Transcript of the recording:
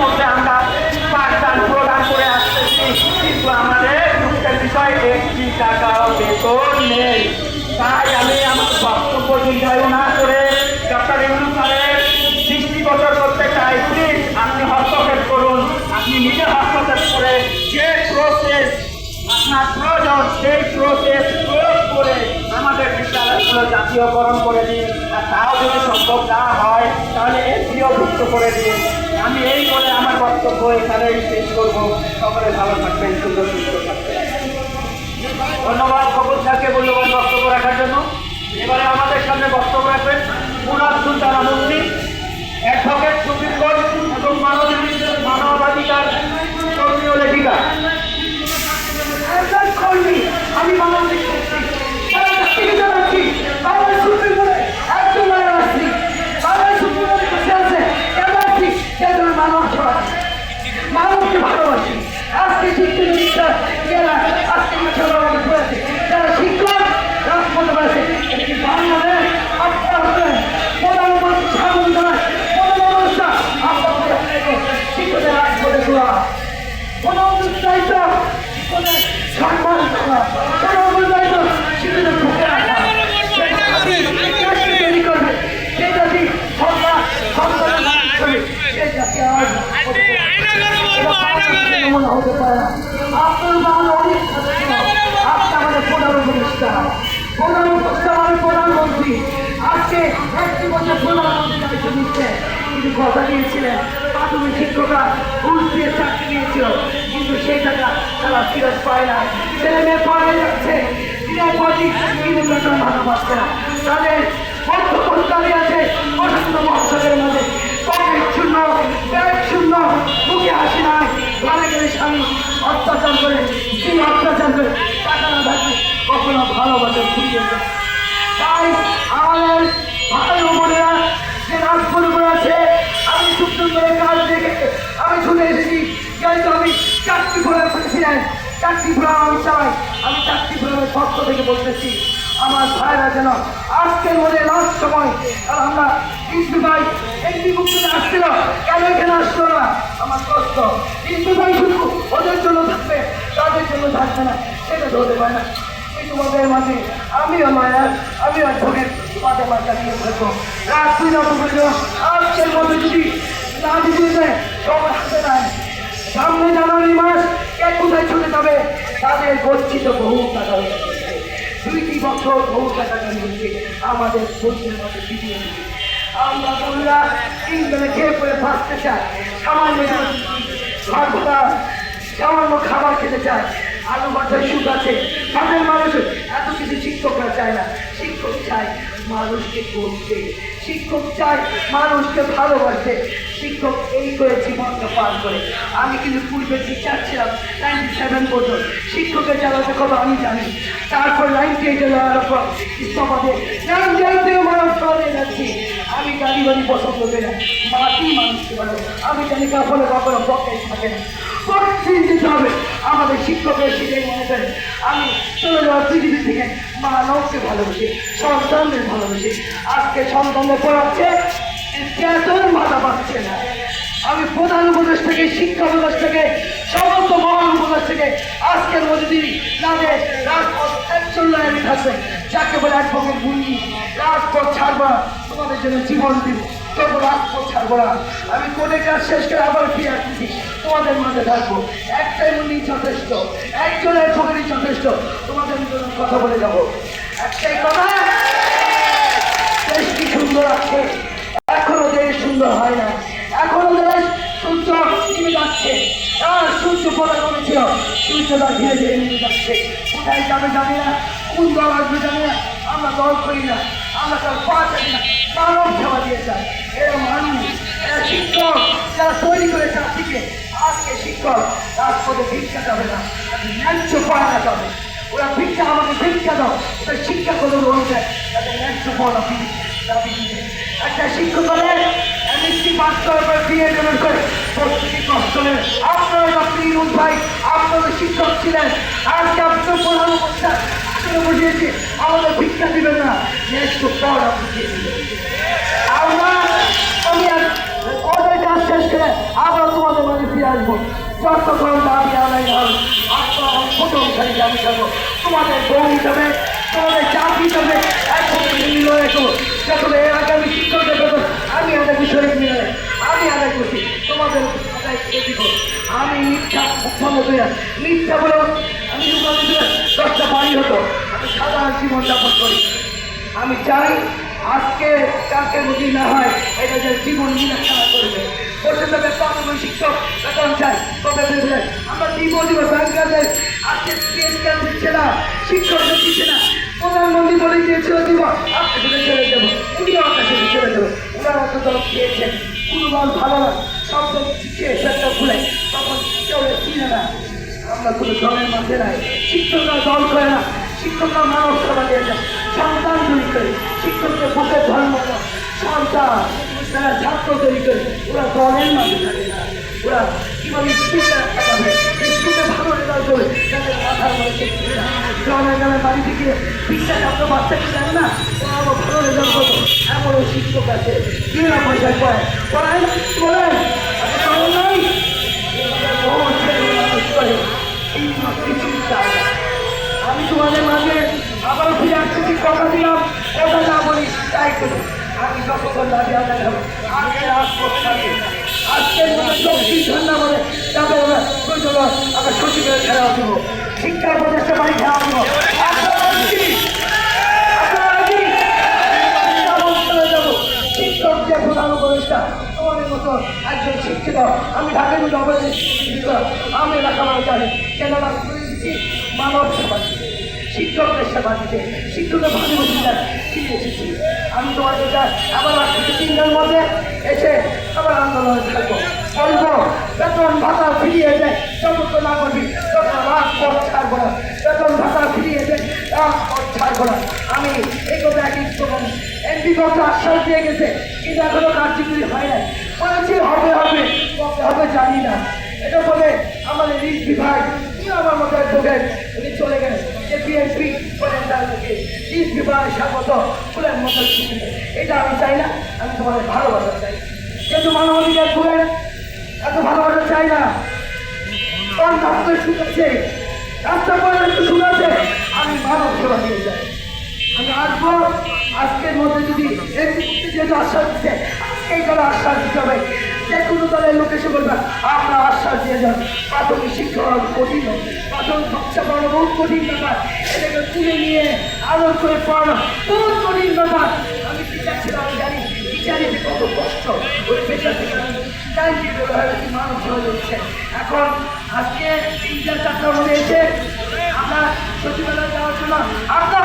মধ্যে আমরা পাঠদান প্রদান করে আসতেছি। কিন্তু আমাদের দুঃখের বিষয়, একটি টাকাও বেতন নেই। তাই আমি আমার বক্তব্য দীর্ঘায়ু না করে ডক্টর ইউনুস স্যারের দৃষ্টিগোচর করতে চাই। প্লিজ আপনি হস্তক্ষেপ করুন। আপনি নিজে হস্তক্ষেপ করে যে প্রসেস আপনার প্রয়োজন, সেই প্রসেস প্রয়োগ করে বিদ্যালয়গুলো জাতীয়করণ করে দিন আর তাও যদি সম্ভব না হয়, তাহলে এর ভুক্ত করে দিন। আমি এই বলে আমার বক্তব্য দিয়েছিলেন প্রাথমিক শিক্ষকরা ঘুষ চাকরি নিয়েছিল, কিন্তু সেই টাকা তারা ফিরত পায় না। ছেলে মেয়ে পড়ে যাচ্ছে। কিন্তু বেতন ভালো কখনো ভালোবাসা তাই আমাদের ভাই বোনেরা যে আছে আমি খুব সুন্দর কাজ দেখে আমি শুনে এসেছি যেহেতু আমি চারটি ফোরাম প্রেসিডেন্ট, চারটি ফোরাম আমি চালাই আমি চারটি ফোরামের পক্ষ থেকে বলতেছি, আমার ভাইরা যেন আজকের মনে লাস্ট সময় আর আমরা কিন্তু ভাই একটি মুক্তিতে আসছিল, কেন এখানে আসলো না? আমার কষ্ট। কিন্তু ভাই শুধু ওদের জন্য থাকবে, তাদের জন্য থাকবে না, সেটা ধরতে পারে না। তোমাদের মাঝে আমিও লয়ার আমিও তোমাদের মাঝে নিয়ে থাকব। রাত দুই নভেম্বর আজকের মধ্যে যদি না দিতে দেয় সময় হাতে নাই সামনে জানুয়ারি মাস কে কোথায় চলে যাবে? তাদের গচ্ছিত বহু টাকা। দুইটি বছর বহু টাকা নিয়েছে। আমাদের শরীরের মধ্যে বিধিয়ে আমরা বন্ধুরা তিন বেলা খেয়ে পরে বাঁচতে চাই। সামান্য ভাতটা, সামান্য খাবার খেতে চায় আলু ভাতার সুখ আছে। তাদের মানুষ এত কিছু শিক্ষকরা চায় না। শিক্ষক চায় মানুষকে করতে শিক্ষক চায় মানুষকে ভালোবাসতে শিক্ষক এই করে জীবনটা পার করে। আমি কিন্তু পূর্বে টিচার ছিলাম নাইনটি সেভেন পর্যন্ত। শিক্ষকের চালাতে কথা আমি জানি। তারপর নাইনটি এইটে যাওয়ার পর ইস্তফা দিয়ে নাইনটি এইটেও মানুষ চলে যাচ্ছি আমি গাড়ি বাড়ি পছন্দ করি না মাটি মানুষকে ভালো আমি জানি কাপড়ে কখনো পকেট থাকে না। পকেট দিতে হবে। আমাদের শিক্ষকের সেটাই মনে করেন, আমি চলে যাওয়ার পৃথিবী থেকে মানবকে ভালোবাসি সন্তানদের ভালোবাসি। আজকে সন্তানদের পড়াচ্ছে বেতন মাথা পাচ্ছে না। আমি প্রধান উপদেশ থেকে, শিক্ষা উপদেশ থেকে, সমস্ত মহান উপদেশ থেকে আজকের মধ্যে তাদের রাজপথ একজন লাইনে থাকবে যাকে বলে এক অ্যাডভোকেট বুঝি রাজপথ ছাড়বা, তোমাদের জন্য জীবন দিব। তবু রাজপথ ছাড়বো না। আমি কোর্টের কাজ শেষ করে আবার ফিরে আসতেছি তোমাদের মাঝে থাকব। একটাই মুনি যথেষ্ট। একজন অ্যাডভোকেটই যথেষ্ট। তোমাদের জন্য কথা বলে যাব। একটাই কথা, দেশ কি সুন্দর আছে? এখনও দেশ সুন্দর হয় না। এখনও দেশ সূর্য নেমে যাচ্ছে। আর সূর্য পড়া কমেছিল সূর্যটা ধীরে ধীরে নেমে যাচ্ছে। কোথায় যাবে জানি না। কোন দল আসবে জানি না। আমরা দল করি না। আমরা তার পা চাই না। মানব সেবা দিয়ে চাই এরা মানুষ, এরা শিক্ষক, যারা তৈরি করে চাকরিকে। আজকে শিক্ষক রাজপথে ভিক্ষা যাবে না ন্যায্য পাওয়া যাবে ওরা ভিক্ষা, আমাকে ভিক্ষা দাও। ওটা শিক্ষা করে অনুযায়ী তাদের ন্যায্য পাওয়া দাবি। একটা শিক্ষকের এমএসসি পাস করার পর বিএড এমএড করে। প্রস্তুতি কষ্ট নেন আপনারা ডক্টর ইনুল ভাই আপনাদের শিক্ষক ছিলেন। আজকে আপনার প্রধান আসলে বুঝিয়েছি আমাদের ভিক্ষা দিবেন না। ন্যায্য আপনি দিয়ে দিবেন। আমরা আমি আর ওদের কাজ শেষ করে আবার তোমাদের আসব। যতক্ষণ দাবি আলাই হবে। আপনার প্রথম খালি দাবি যাব। তোমাদের বউ হিসাবে, তোমাদের জাতি হিসাবে একদম মিলিয়ে রেখো যখন আগে আমি শিক্ষকের বেতন আমি আদায় নিয়ে আমি আদায় করছি তোমাদের আদায় করে দিব। আমি মিথ্যা করি না। মিথ্যা বলে আমি দশটা বাড়ি হতো। আমি সাধারণ জীবন যাপন করি। আমি চাই আজকে কালকে যদি না হয় এটা যে জীবন নিয়ে খেলা করবে। শিক্ষক আজকে দিচ্ছে না? শিক্ষকদের দিচ্ছে না। প্রধানমন্ত্রী বলে দিব খেয়েছেন। কোনো ভালো সেটা খুলে তখন কেউ চিনে না। আমরা কোনো দলের মধ্যে নাই। শিক্ষকরা দল করে না, শিক্ষকরা মানব সেবা দিয়েছে সন্তান তৈরি করে ধর্ম। সন্তান, তারা ছাত্র তৈরি করে, ওরা দলের মাঝে ওরা কীভাবে স্কুলে থাকাবে স্কুলে ভালো রেজাল্ট করবে। তাদের মাথার গ্রামে গ্রামে বাড়ি থেকে শিক্ষা ছাত্র বাচ্চাকে জানে না? ওরা আবার ভালো রেজাল্ট এমনও শিক্ষক আছে কি না পয়সা পড়ায় পড়ায়। না বলেন আপনি পারেন নাই ও আমি তোমাদের মাঝে আবার ফিরে আসছি কি কথা দিলাম, কথা না বলি, তাই করি আমি যতক্ষণ দাবি আদায় আজকে থাকে। মতো শক্তি ঠান্ডা করে যাবে আমরা প্রয়োজন আমরা সচিবের খেলা দেবো। শিক্ষার প্রচেষ্টা বাড়ি খেলা দেবো। সেবা দিতে শিক্ষকের বসে ফিরে এসেছি। আমি চাই আবার আসছি। তিন মধ্যে এসে আবার আন্দোলনে থাকব। বলব বেতন ভাতা ফিরিয়ে দেয় যতক্ষণ না করবি তত রাত পথ ছাড়বো না। বেতন ভাতা ফিরিয়ে দেয় ছাড়বো না। আমি এই কথা একই করলাম এমপি কত আশ্বাস দিয়ে গেছে। কিন্তু এখনও কার্যকরী হয় নাই। বলেছি হবে হবে? হবে জানি না। এটা বলে আমাদের রিজভি ভাই কি আমার মতো ঢোকেন উনি চলে যে এটা আমি চাই না, আমি তোমাদের ভালোবাসা চাই। কিন্তু মানবাধিকার ফুলের এত ভালোবাসা চাই না। কারণ রাস্তা শুনেছে রাস্তা পরে একটু শুনেছে আমি মানব সেবা দিয়ে যাই আমি আসব, আজকের মধ্যে যদি যেহেতু আশ্বাস দিচ্ছে এই দলে আশ্বাস দিতে হবে। দলের লোক এসে বলবে, আপনার আশ্বাস দিয়ে যান। প্রাথমিক শিক্ষা কঠিন প্রাথমিক বাচ্চা পড়ানো বহু কঠিন ব্যাপার। এটাকে তুলে নিয়ে আদর করে পড়ানো বহুত কঠিন ব্যাপার। আমি টিচার ছিলাম আমি জানি। টিচারিতে কত কষ্ট। ওই পেশা থেকে মানুষ যাচ্ছে। এখন আজকে তিনটা চারটার মধ্যে এসে আমরা সচিবালয় যাওয়ার জন্য আপনার